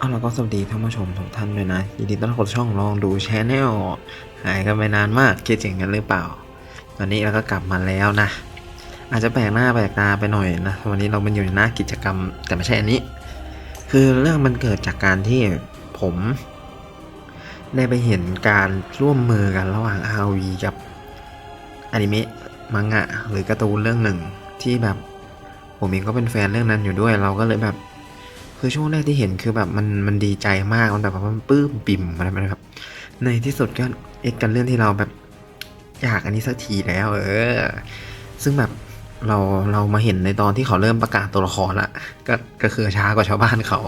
เอาแล้วก็สวัสดีท่านผู้ชมทุกท่านด้วยนะยินดีต้อนรับเข้าช่องลองดูชแนลหายกันไปนานมากคิดถึงกันหรือเปล่า ตอนนี้เราก็กลับมาแล้วนะ อาจจะแปลกหน้าแปลกตาไปหน่อยนะวันนี้เรามันอยู่ในหน้ากิจกรรม แต่ไม่ใช่อันนี้ คือเรื่องมันเกิดจากการที่ผมได้ไปเห็นการร่วมมือกันระหว่าง RV กับอนิเมะมังงะหรือการ์ตูนเรื่องหนึ่งที่แบบผมเองก็เป็นแฟนเรื่องนั้นอยู่ด้วยเราก็เลยแบบ คือช่วงแรกที่เห็นคือแบบมันมันดีใจมากมันแบบว่ามันปื้มปิ่มอะไรแบบนี้ครับ ในที่สุดก็เอกกันเรื่องที่เราแบบอยากอันนี้สักทีแล้ว เออ ซึ่งแบบเราเรามาเห็นในตอนที่เขาเริ่มประกาศตัวละครละก็ก็คือช้ากว่าชาวบ้านเขา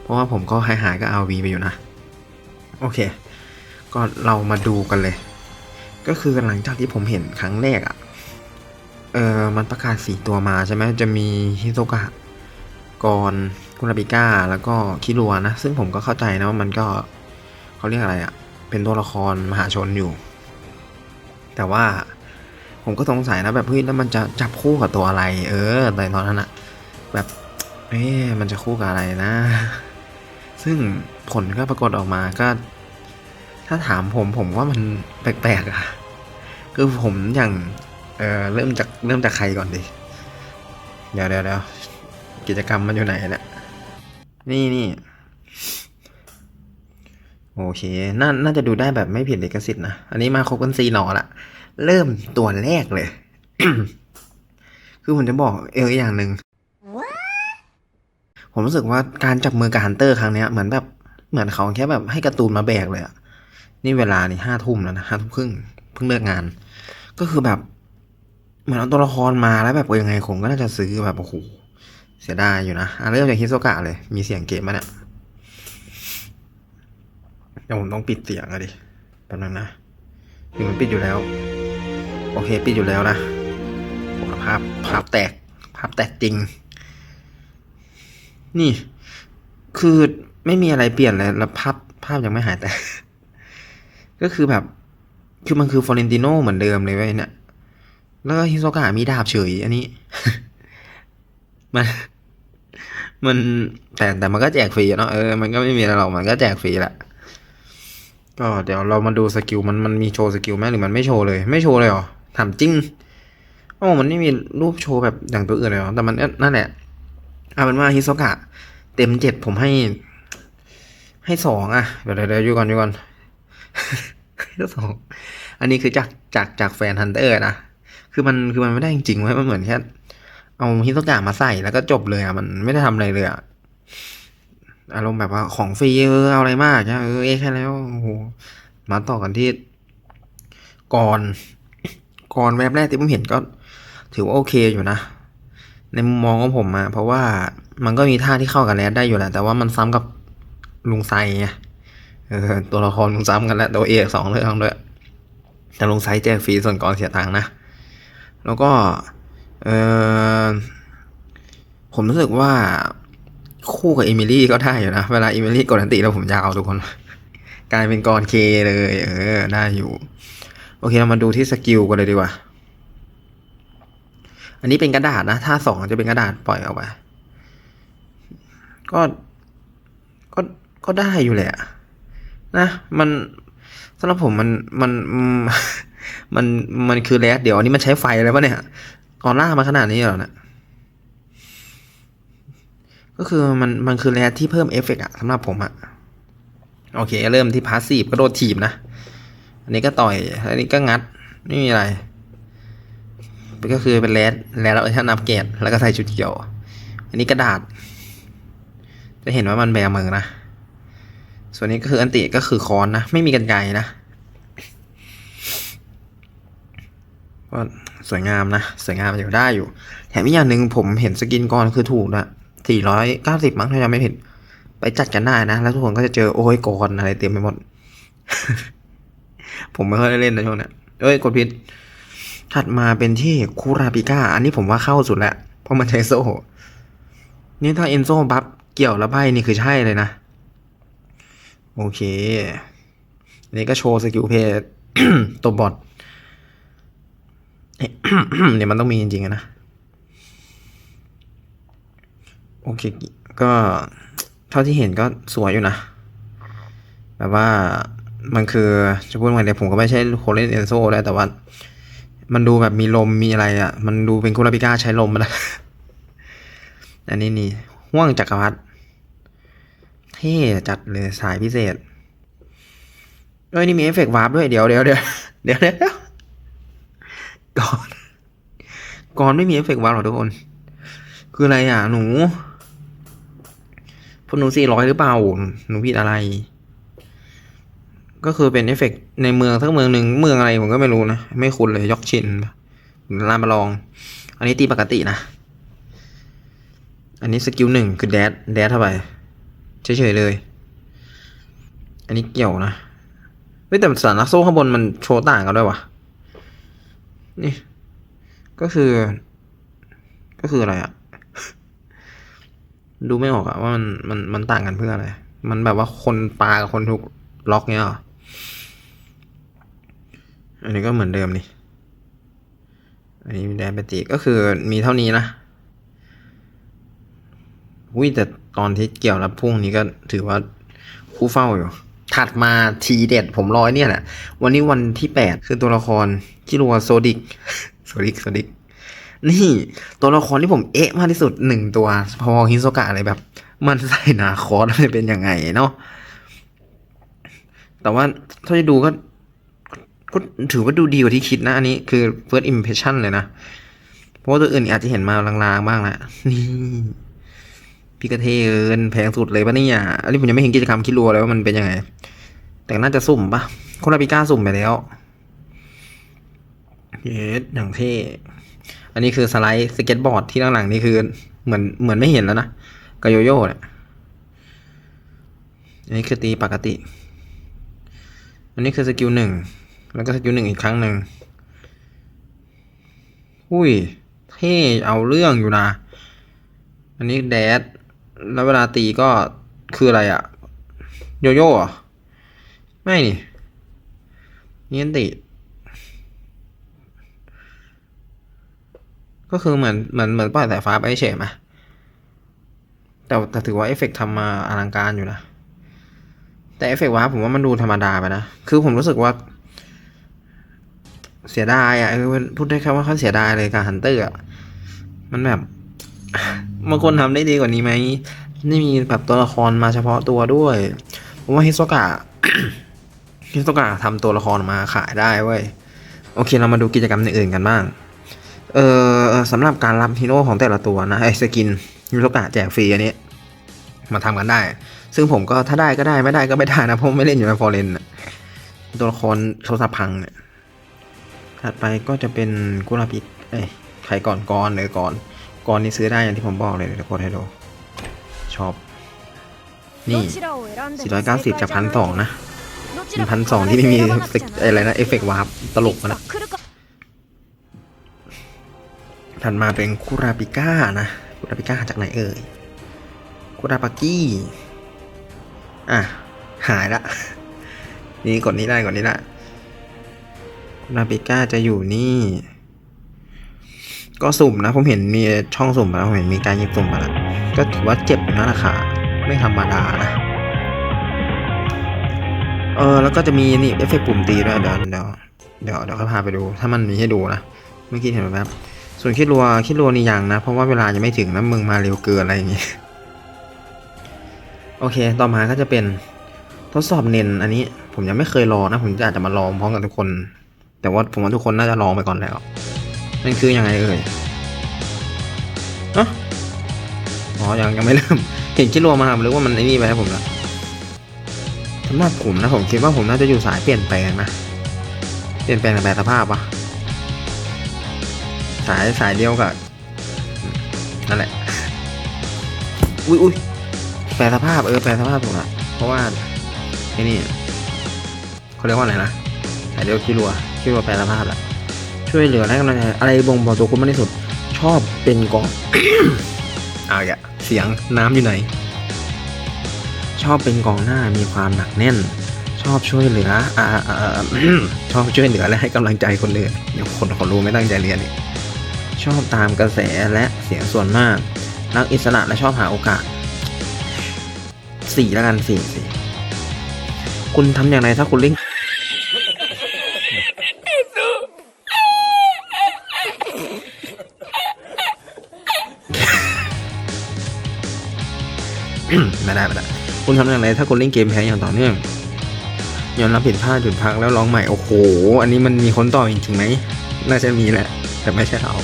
เพราะว่าผมก็หายหายๆก็เอาวีไปอยู่นะ โอเค ก็เรามาดูกันเลย ก็คือหลังจากที่ผมเห็นครั้งแรกอะ่ะเออมันประกาศสี่ตัวมาใช่ไหมจะมีฮิโซกะกร คุราบิก้าแล้วก็คิรัวนะ ซึ่งผมก็เข้าใจนะว่ามันก็เขาเรียกอะไรอะ่ะ เป็นตัวละครมหาชนอยู่ แต่ว่าผมก็สงสัยนะแบบเฮ้ยแล้วมันจะจับคู่กับตัวอะไร เออแต่ตอนนั้นอะแบบเอ๊ะมันจะคู่กับอะไรนะ ซึ่งผลก็ปรากฏออกมาก็ ถ้าถามผมผมว่ามันแปลกๆอะคือผมอย่างเออเริ่มจากเริ่มจากใครก่อนดี เดี๋ยวเดี๋ยวเดี๋ยวกิจกรรมมันอยู่ไหนเนี่ย นี่นี่โอเคน่าน่าจะดูได้แบบไม่ผิดลิขสิทธิ์นะ อันนี้มาครบกันซีหนอละ เริ่มตัวแรกเลย คือผมจะบอกเอออกอย่างหนึ่ง ผมรู้สึกว่าการจับมือกับฮันเตอร์ครั้งเนี้ยเหมือนแบบเหมือนเขาแค่แบบให้การ์ตูนมาแบกเลยอะนี่เวลานี่ห้าทุ่มแล้วนะห้าทุ่มครึ่งเพิ่งเลิกงาน ก็คือแบบ เหมือนเอาตัวละครมาแล้วแบบยังไงผมก็น่าจะซื้อแบบโอ้โห เสียดายอยู่นะอะเริ่มจากฮิโซกะเลย มีเสียงเกมมาเนี่ยเดี๋ยวผมต้องปิดเสียงอะดิแป๊บนึงนะคือมันปิดอยู่แล้ว โอเค ปิดอยู่แล้วนะภาพภาพแตก ภาพแตกจริง นี่ คือไม่มีอะไรเปลี่ยนเลย แล้วภาพภาพยังไม่หายแต่ ก็คือแบบ คือมันคือฟอเรนติโนเหมือนเดิมเลยเว้ยเนี่ย แล้วก็ฮิโซกะมีดาบเฉย อันนี้ มัน มันแต่แต่มันก็แจกฟรีเนาะเออมันก็ไม่มีอะไรหรอกมันก็แจกฟรีแหละก็เดี๋ยวเรามาดูสกิลมันมันมีโชว์สกิลไหมหรือมันไม่โชว์เลย ไม่โชว์เลยเหรอถามจริงโอ้มันไม่มีรูปโชว์แบบอย่างตัวอื่นเลยเหรอแต่มันนั่นแหละเอาเป็นว่าฮิโซกะ เต็มเจ็ดผมให้ ให้สองอะเดี๋ยวเดี๋ยวยวอยู่ก่อนอยู่ก่อนให้สองอันนี้คือจากจากจากแฟนฮันเตอร์นะคือมันคือมันไม่ได้จริงๆว้มันเหมือนแค่ เอาฮิโซกะมาใส่แล้วก็จบเลยอะมันไม่ได้ทำอะไรเลยอะอารมณ์แบบว่าของฟรีเออเอาอะไรมากนะเออเอ๊ะแค่แล้วโอ้โหมาต่อกันที่ก่อนก่อนแวบแรกที่ผมเห็นก็ ถือว่าโอเคอยู่นะ ในมุมมองของผมอะเพราะว่ามันก็มีท่าที่เข้ากับแรดได้อยู่แหละแต่ว่ามันซ้ำกับลุงไซไงเออตัวละครลุงซ้ำกันแล้วตัวเอกสองเรื่องด้วยแต่ลุงไซแจกฟรีส่วนก่อนเสียตังค์นะแล้วก็ เออผมรู้สึกว่าคู่กับเอมิลี่ก็ได้อยู่นะ เวลาเอมิลี่กดอันติแล้วผมจะเอาทุกคน กลายเป็นกรเคเลย เออ ได้อยู่ โอเคเรามาดูที่สกิลกันเลยดีกว่า อันนี้เป็นกระดาษนะ ถ้าสองจะเป็นกระดาษปล่อยออกไปก็ ก็ ก็ได้อยู่แหละ นะ มันสำหรับผมมัน มัน มัน มันคือแรดเดี๋ยวอันนี้มันใช้ไฟอะไรวะเนี่ย ออร่ามาขนาดนี้เหรอเนะก็คือมันมันคือแรดที่เพิ่มเอฟเฟกต์อะสำหรับผมอะโอเค เริ่มที่พาสซีฟกระโดดถีบนะ อันนี้ก็ต่อย อันนี้ก็งัด ไม่มีอะไร ก็คือเป็นแรดแรดแล้วท่านอัปเกรดแล้วก็ใส่ชุดเขียว อันนี้กระดาษ จะเห็นว่ามันแบมือนะ ส่วนนี้ก็คืออันติก็คือค้อนนะ ไม่มีกันไกนะก็ สวยงามนะ สวยงามอยู่ได้อยู่ แถมอีกอย่างหนึ่งผมเห็นสกินก่อนคือถูกนะสี่ร้อยเก้าสิบมั้งถ้าจำไม่ผิด ไปจัดกันได้นะ แล้วทุกคนก็จะเจอโอ้ยกรอะไรเต็มไปหมด ผมไม่ค่อยได้เล่นนะช่วงเนี้ยเอ้ยกดผิด ถัดมาเป็นที่คูราปิก้า อันนี้ผมว่าเข้าสุดแล้ว เพราะมันใช้โซ่ นี่ถ้าเอนโซ่บัฟเกี่ยวแล้วใบนี่คือใช่เลยนะ โอเคอันนี้ก็โชว์สกิลเพย์ตัวบอท เนี่ยมันต้องมีจริงๆนะ โอเค ก็เท่าที่เห็นก็สวยอยู่นะ แบบว่ามันคือจะพูดว่าไงเดี๋ยวผมก็ไม่ใช่โคเรนเอนโซได้แต่ว่า มันดูแบบมีลมมีอะไรอะ่ะ มันดูเป็นคุราปิก้าใช้ลมมาแล้วอันนี้นี่ห่วงจักรพรรดิเท่จัดเลยสายพิเศษเอ้ยนี่มีเอฟเฟกต์วาร์ปด้วยเดี๋ยวเดี๋ยวเดี๋ยวเดี๋ยวเดี๋ยว ก่อน ก่อนไม่มีเอฟเฟกต์วาร์ปหรอทุกคน คืออะไรอะ หนูพวกหนูสี่ร้อยหรือเปล่า หนูผิดอะไร ก็คือเป็นเอฟเฟกต์ในเมืองสักเมืองหนึ่งเมืองอะไรผมก็ไม่รู้นะ ไม่คุ้นเลยยอกชินลามาลอง อันนี้ตีปกตินะ อันนี้สกิลหนึ่งคือแดดแดดเข้าไปเฉยๆเลย อันนี้เกี่ยวนะเฮ้ยแต่สารลักโซ่ข้างบนมันโชว์ต่างกันด้วยวะ นี่ ก็คือ ก็คืออะไรอะดูไม่ออกอะว่ามันมันมันต่างกันเพื่ออะไร มันแบบว่าคนปลากับคนถูกล็อกเนี้ยหรอ อันนี้ก็เหมือนเดิมนี่ อันนี้แดนปตีก็คือมีเท่านี้นะอุ้ยแต่ตอนที่เกี่ยวแล้วพุ่งนี้ก็ถือว่าคู่เฝ้าอยู่ ถัดมาทีเด็ดผมร้อยเนี่ยแหละวันนี้วันที่แปดคือตัวละครคิรัวโซดิกโซดิกโซดิกนี่ตัวละครที่ผมเอ๊ะมากที่สุดหนึ่งตัว พอฮิโซกะอะไรแบบ มันใส่นาคอสมันเป็นยังไงเนาะแต่ว่าถ้าจะดูก็ก็ถือว่าดูดีกว่าที่คิดนะ อันนี้คือ first impression เลยนะ เพราะว่าตัวอื่นอาจจะเห็นมาลางๆบ้างแหละนี่ พี่กระเทเอินแพงสุดเลยปะเนี่ยอันนี้ผมยังไม่เห็นกิจกรรมคิดรัวเลยว่ามันเป็นยังไง แต่น่าจะสุ่มปะโคนลาปิก้าสุ่มไปแล้วเยสอย่างเท่อันนี้คือสไลด์สเก็ตบอร์ดที่ด้านหลังนี่คือ เหมือนเหมือนไม่เห็นแล้วนะกับโยโย่เนี่ยอันนี้คือตีปกติ อันนี้คือสกิลหนึ่งแล้วก็สกิลหนึ่งอีกครั้งหนึ่งอุ้ย เท่เอาเรื่องอยู่นะ อันนี้แดด แล้วเวลาตีก็คืออะไรอะโยโย่เหรอ ไม่นี่เนียนติ ก็คือเหมือนเหมือนเหมือนปล่อยสายฟ้าไปเฉยไหมแต่แต่ถือว่าเอฟเฟกต์ทำมาอลังการอยู่นะ แต่เอฟเฟกต์วาผมว่ามันดูธรรมดาไปนะ คือผมรู้สึกว่า เสียดายอะพูดได้แค่ว่าเขาเสียดายเลยกับฮันเตอร์อะ มันแบบ บางคนทำได้ดีกว่านี้ไหมนี่มีแบบตัวละครมาเฉพาะตัวด้วยผมว่าฮิโซกะฮิโซกะทำตัวละครมาขายได้เว้ยโอเคเรามาดูกิจกรรมอื่นๆกันบ้างเออสำหรับการรับฮีโร่ของแต่ละตัวนะไอ้สกินฮิโซกะแจกฟรีอันนี้มาทำกันได้ ซึ่งผมก็ถ้าได้ก็ได้ไม่ได้ก็ไม่ได้นะเพราะไม่เล่นอยู่ในฟอร์เรนตัวละครโทรศัพท์พังเนี่ยถัดไปก็จะเป็นกุลาปิดเอ้ยใครก่อนก่อนเลยก่อน ก่อนนี่ซื้อได้อย่างที่ผมบอกเลยเดี๋ยวกดให้ดูชอบ นี่ 490 จากพันสองนะเป็นพันสองที่ไม่มีอะไรนะ เอฟเฟกต์วาร์ปตลกมาละถัดมาเป็นคุราปิก้านะคุราปิก้าจากไหนเอ่ยคุราปากี้ อะ หายละ นี่กดนี้ได้กดนี้ได้นาปิก้าจะอยู่นี่ ก็สุ่มนะ ผมเห็นมีช่องสุ่มมาแล้วผมเห็นมีการยิบสุ่มมาแล้วก็ถือว่าเจ็บอยู่นะราคาไม่ธรรมดานะเออแล้วก็จะมีนี่เอฟเฟกปุ่มตีด้วยเดี๋ยวเดี๋ยวเดี๋ยวเดี๋ยวเขาพาไปดู ถ้ามันมีให้ดูนะเมื่อกี้เห็นแบบส่วนคิดรัวคิดรัวนี่ยังนะ เพราะว่าเวลายังไม่ถึงนะมึงมาเร็วเกินอะไรอย่างงี้โอเค ต่อมาก็จะเป็นทดสอบเน้นอันนี้ผมยังไม่เคยลองนะ ผมอาจจะมาลองพร้อมกับทุกคน แต่ว่าผมว่าทุกคนน่าจะลองไปก่อนแล้ว มันคือยังไงเอ่ยอะอ๋อยังยังไม่เริ่ม เห็นคิดรัวมาหรือว่ามันไอ้นี่ไปให้ผมล้วสำหรับผมนะผมคิดว่าผมน่าจะอยู่สายเปลี่ยนแปลงนะ เปลี่ยนแปลงแบบสภาพปะสายสายเดียวกับนั่นแหละ อุ้ยอุ้ยแปลสภาพเออแปลสภาพถูกละเพราะว่าไอ้นี่เขาเรียกว่าอะไรนะสายเดียวคิรัวคิรัวแปลสภาพแหละ ช่วยเหลือและกำลังใจอะไรบ่งบอกตัวคุณมากที่สุด ชอบเป็นกองเอาอีกอะเสียงน้ำอยู่ไหน ชอบเป็นกองหน้ามีความหนักแน่น ชอบช่วยเหลืออ่าอ่าอ่าอืมชอบช่วยเหลือและให้กำลังใจคนอื่นเดี๋ยวคนเขารู้ไม่ตั้งใจเรียนอีกชอบตามกระแสและเสียงส่วนมาก รักอิสระและชอบหาโอกาสสี่แล้วกันสี่สี่คุณทำอย่างไรถ้าคุณเล่น ไม่ได้ไม่ได้คุณทำอย่างไรถ้าคุณเล่นเกมแพ้อย่างต่อเนื่องยอมรับผิดพลาดหยุดพักแล้วร้องใหม่โอ้โห อันนี้มันมีคนต่อจริงไหมน่าจะมีแหละ แต่ไม่ใช่เรา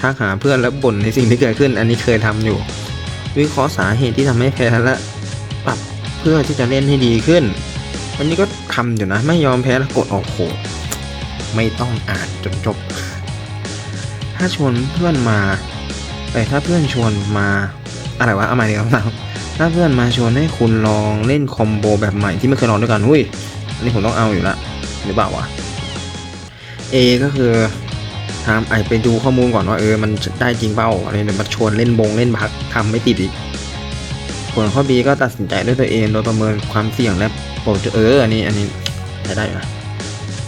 ทักหาเพื่อนแล้วบ่นในสิ่งที่เกิดขึ้น อันนี้เคยทำอยู่ วิเคราะห์สาเหตุที่ทำให้แพ้และปรับเพื่อที่จะเล่นให้ดีขึ้นอันนี้ก็ทำอยู่นะ ไม่ยอมแพ้แล้วกดออกโหไม่ต้องอ่านจนจบ ถ้าชวนเพื่อนมาแต่ถ้าเพื่อนชวนมาอะไรวะเอาใหม่ดีครับ ถ้าเพื่อนมาชวนให้คุณลองเล่นคอมโบแบบใหม่ที่ไม่เคยลองด้วยกันอุ้ยอันนี้ผมต้องเอาอยู่ละหรือเปล่าวะ A ก็คือทำไอไปดูข้อมูลก่อนว่าเออมันได้จริงเปล่าอะไรเนี่ยมาชวนเล่นบงเล่นพักทำไม่ติดอีกส่วนข้อ B ก็ตัดสินใจด้วยตัวเองโดยประเมินความเสี่ยงและโปรดเอออันนี้อันนี้ใช้ได้อยู่นะ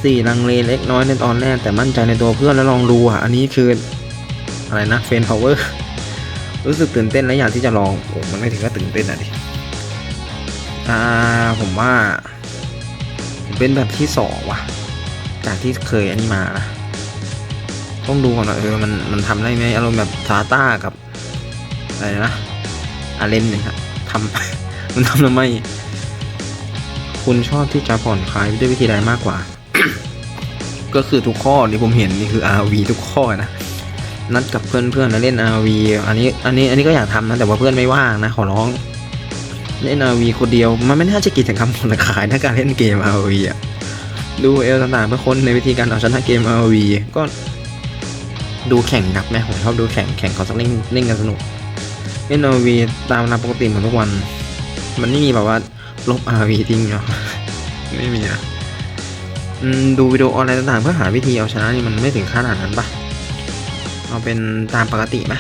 สี่ลังเลเล็กน้อยในตอนแรกแต่มั่นใจในตัวเพื่อนแล้วลองดูอะอันนี้คืออะไรนะเฟนพาวเวอร์ รู้สึกตื่นเต้นและอยากที่จะลองโอ้มันไม่ถึงก็ตื่นเต้นอะดิอ่าผมว่าผมเป็นแบบที่สองว่ะ จากที่เคยอันนี้มานะต้องดูก่อนว่าเออมันมันทำได้ไหมอารมณ์แบบซาต้ากับอะไรนะอาเลนเนี่ยครับทำมันทำทำไมคุณชอบที่จะผ่อนคลายด้วยวิธีใดมากกว่า ก็คือทุกข้อที่ผมเห็นนี่คือ RV ทุกข้อนะ นัดกับเพื่อนๆแล้วเล่น RV อันนี้อันนี้อันนี้ก็อยากทำนะแต่ว่าเพื่อนไม่ว่างนะขอร้องเล่น RV คนเดียวมันไม่น่าจะกิจกรรมผ่อนคลายถ้าการเล่นเกม RV อะดูเอลต่างๆเพื่อคนในวิธีการเอาชนะเกม RV ก็ดูแข่งหนักไหมผมชอบดูแข่งแข่งเขาสักเล่นเล่นกันสนุกเล่น RV ตามนับปกติเหมือนทุกวัน มันไม่มีแบบว่าลบ RV ทิ้งเนาะไม่มีนะอืมดูวิดีโอออนไลน์ต่างๆเพื่อหาวิธีเอาชนะนี่มันไม่ถึงขนาดนั้นปะ เอาเป็นตามปกติไหม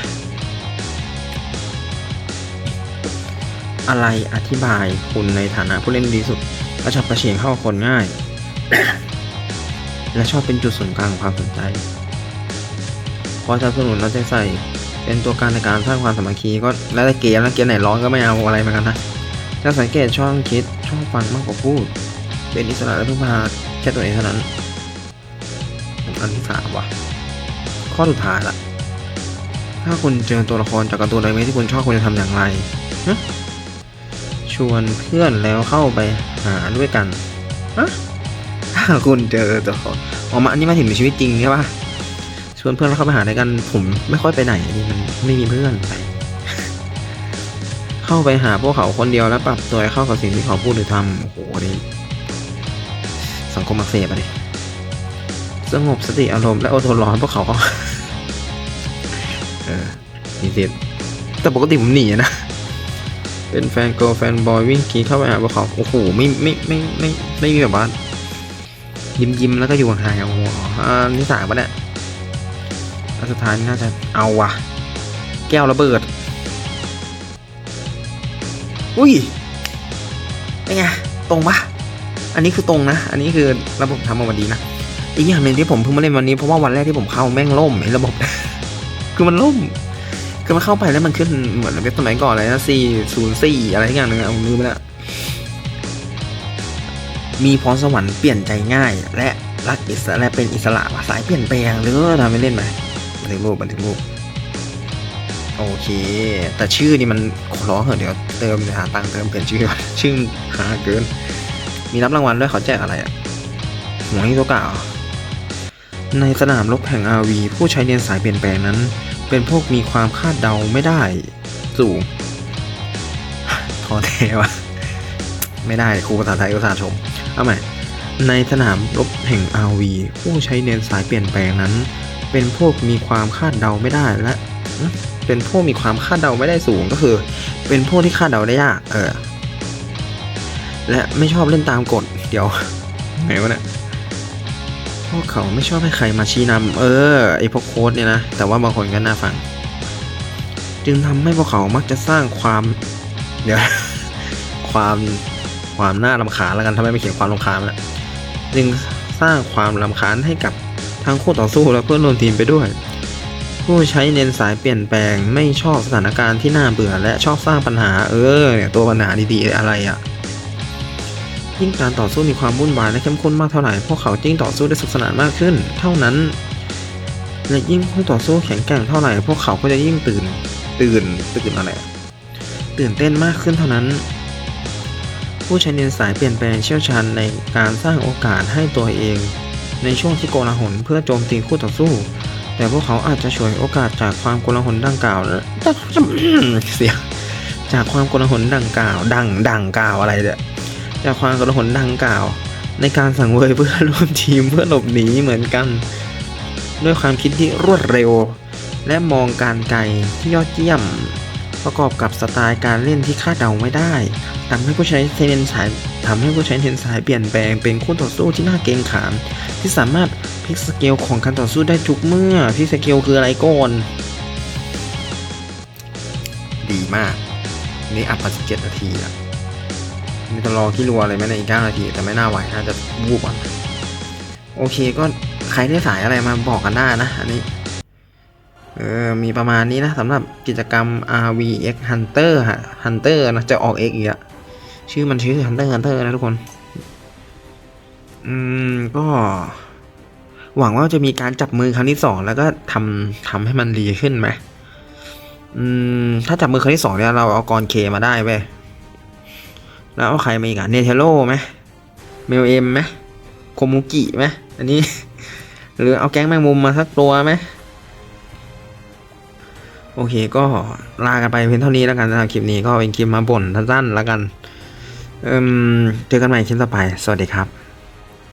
อะไรอธิบายคุณในฐานะผู้เล่นดีสุดกระฉับกระเฉงเข้าคนง่าย และชอบเป็นจุดศูนย์กลางของความสนใจพอสนับสนุนเราใจใส่เป็นตัวการในการสร้างความสามัคคีก็แล้วแต่เกมแล้วเกมไหนร้อนก็ไม่เอาอะไรเหมือนกันนะจะสังเกตช่องคิดช่องฟังมากกว่าพูด เป็นอิสระและพึ่งพาแค่ตัวเองเท่านั้น อันที่สามว่ะ ข้อสุดท้ายละถ้าคุณเจอตัวละครจากการ์ตูนอะไรไหมที่คุณชอบคุณจะทำอย่างไรชวนเพื่อนแล้วเข้าไปหาด้วยกันฮะถ้าคุณเจอตัวละครออกมาอันนี้มาถึงในชีวิตจริงใช่ปะชวนเพื่อนแล้วเข้าไปหาด้วยกันผมไม่ค่อยไปไหนนี่มันไม่มีเพื่อนไปเข้าไปหาพวกเขาคนเดียวแล้วปรับตัวเข้ากับสิ่งที่เขาพูดหรือทำโอ้โหนี่สังคมอักเสบอะดิ สงบสติอารมณ์และอดทนร้อให้พวกเขาเออมีสิทธิ์แต่ปกติผมหนีนะ เป็นแฟนโกแฟนบอยวิ่งกีเข้าไปหาพวกเขาโอ้โหไม่ไม่ไม่ไม่ไม่มีแบบว่ายิ้มยิ้มแล้วก็อยู่ห่างๆโอ้โหอ่านี่สามปะเนี่ยอันสุดท้ายน่าจะเอาว่ะ แก้วระเบิด อุ้ยเป็นไงตรงปะอันนี้คือตรงนะ อันนี้คือระบบทำมาวันดีนะ อีกอย่างหนึ่งที่ผมเพิ่งมาเล่นวันนี้เพราะว่าวันแรกที่ผมเข้าแม่งล่มไอ้ระบบ คือมันล่ม คือมันเข้าไปแล้วมันขึ้นเหมือนเป็นสมัยก่อนเลยนะสี่ศูนย์สี่อะไรทุกอย่างนึงอะผมลืมไปล้วมีพรสวรรค์เปลี่ยนใจง่าย และรักอิสระและเป็นอิสระสายเปลี่ยนแปลงหรือทำไม่เล่นไหมบันทึกรูปบันทึกรูปโอเค แต่ชื่อนี่มันขอร้องเหอะเดี๋ยวเติมหาตังค์เติมเปลี่ยนชื่อชื่อหาเกิน มีรับรางวัลด้วยเขาแจกอะไรอะหัวฮิโตกะเหรอ ในสนามรบแห่งอาวีผู้ใช้เรียนสายเปลี่ยนแปลงนั้น เป็นพวกมีความคาดเดาไม่ได้ สูงท้อแท้วะไม่ได้ครูภาษาไทยก็สาชม เอาใหม่ ในสนามรบแห่งอาวีผู้ใช้เรียนสายเปลี่ยนแปลงนั้น เป็นพวกมีความคาดเดาไม่ได้และเป็นพวกมีความคาดเดาไม่ได้สูงก็คือ เป็นพวกที่คาดเดาได้ยากเออ และไม่ชอบเล่นตามกฎเดี๋ยวไงวะเนี่ย วกเขาไม่ชอบให้ใครมาชี้นำเออไอพวกโค้ดเนี่ยนะ แต่ว่าบางคนก็น่าฟัง จึงทำให้พวกเขามักจะสร้างความ เดี๋ยว ความความน่ารำคาญแล้วกันทำไมไม่เขียนความรำคาญละจึงสร้างความรำคาญให้กับทั้งคู่ต่อสู้และเพื่อนร่วมทีมไปด้วย ผู้ใช้เน้นสายเปลี่ยนแปลงไม่ชอบสถานการณ์ที่น่าเบื่อและชอบสร้างปัญหาเออเนี่ยตัวปัญหาดีๆอะไรอะ่ะ ยิ่งการต่อสู้มีความวุ่นวายและเข้มข้นมากเท่าไหร่พวกเขายิ่งต่อสู้ได้สนุกสนานมากขึ้น เท่านั้น และยิ่งคู่ต่อสู้แข็งแกร่งเท่าไหร่พวกเขาก็จะยิ่งตื่น ตื่นตื่นอะไรตื่นเต้นมากขึ้นเท่านั้น ผู้ใช้เรียนสายเปลี่ยนแปลงเชี่ยวชาญในการสร้างโอกาสให้ตัวเอง ในช่วงที่โกลาหลเพื่อโจมตีคู่ต่อสู้ แต่พวกเขาอาจจะฉวยโอกาสจากความโกลาหลดังกล่าวและเสียงจากความโกลาหลดังกล่าว ดังดังกล่าวอะไรเนี่ย จากความกลาหลดังกล่าว ในการสังเวยเพื่อร่วมทีมเพื่อหลบหนีเหมือนกัน ด้วยความคิดที่รวดเร็ว และมองการไกลที่ยอดเยี่ยม ประกอบกับสไตล์การเล่นที่คาดเดาไม่ได้ทำให้ผู้ใช้เทนสายทำให้ผู้ใช้เทนสายเปลี่ยนแปลงเป็นคู่ต่อสู้ที่น่าเกรงขาม ที่สามารถพลิกสเกลของการต่อสู้ได้ทุกเมื่อพลิกสเกลคืออะไรก่อนดีมาก นี่อัพมา17นาทีแล้ว นี่จะรอที่รัวอะไรไหมในอีก9นาที แต่ไม่น่าไหวน่าจะวูบก่อนโอเคก็ใครได้สายอะไรมาบอกกันได้นะอันนี้เออมีประมาณนี้นะสำหรับกิจกรรม RVX Hunter ฮะ Hunter นะจะออก X อีกอะชื่อมันชื่อ Hunter Hunter นะทุกคน อืม ก็ หวังว่าจะมีการจับมือครั้งที่สองแล้วก็ทำทำให้มันดีขึ้นไหมอืม ถ้าจับมือครั้งที่สองเนี่ยเราเอากรเคมาได้เว้ย แล้วเอาใครมาอีกอะเนเธโร่ไหมเมลเอ็มไหมโคมุกิไหมอันนี้ หรือเอาแก๊งแมงมุมมาสักตัวไหมโอเคก็ลากันไปเพียงเท่านี้แล้วกันสำหรับคลิปนี้ก็เป็นคลิปมาบ่นสั้นๆแล้วกันเอืมเจอกันใหม่คลิปต่อไป สวัสดีครับ